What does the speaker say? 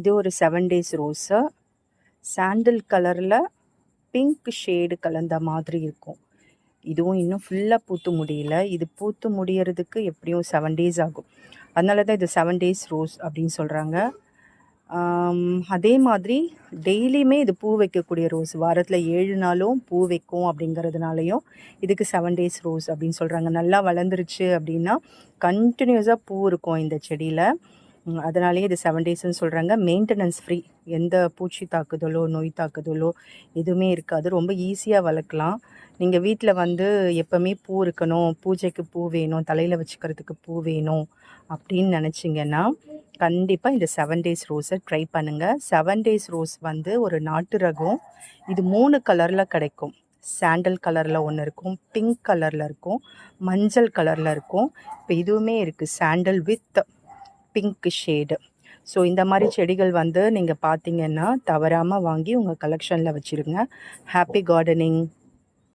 இது ஒரு seven days rose. சாண்டில் கலரில் பிங்க் ஷேடு கலந்த மாதிரி இருக்கும். இதுவும் இன்னும் ஃபுல்லாக பூத்து முடியல. இது பூத்து முடியறதுக்கு எப்படியும் செவன் டேஸ் ஆகும். அதனால தான் இது செவன் டேஸ் ரோஸ் அப்படின்னு சொல்கிறாங்க அதே மாதிரி டெய்லியுமே இது பூ வைக்கக்கூடிய ரோஸ் வாரத்தில் ஏழு நாளும் பூ வைக்கும் அப்படிங்கிறதுனாலையும் இதுக்கு செவன் டேஸ் ரோஸ் அப்படின்னு சொல்கிறாங்க நல்லா வளர்ந்துருச்சு அப்படின்னா கண்டினியூஸாக பூ இருக்கும் இந்த செடியில். அதனாலேயே இது செவன் டேஸ்னு சொல்கிறாங்க மெயின்டெனன்ஸ் ஃப்ரீ எந்த பூச்சி தாக்குதலோ நோய் தாக்குதலோ எதுவுமே இருக்காது. ரொம்ப ஈஸியாக வளர்க்கலாம். நீங்கள் வீட்டில் வந்து எப்போவுமே பூ இருக்கணும். பூஜைக்கு பூ வேணும். தலையில் வச்சுக்கிறதுக்கு பூ வேணும் அப்படின்னு நினச்சிங்கன்னா கண்டிப்பாக இந்த செவன் டேஸ் ரோஸை ட்ரை பண்ணுங்கள் செவன் டேஸ் ரோஸ் வந்து ஒரு நாட்டு ரகம். இது மூணு கலரில் கிடைக்கும். சாண்டல் கலரில் ஒன்று இருக்கும். பிங்க் கலரில் இருக்கும். மஞ்சள் கலரில் இருக்கும். இப்போ இதுவுமே இருக்குது sandal with pink shade. So இந்த மாதிரி செடிகள் வந்து நீங்கள் பார்த்தீங்கன்னா தவறாமல் வாங்கி உங்கள் கலெக்ஷனில் வச்சுருங்க. Happy gardening.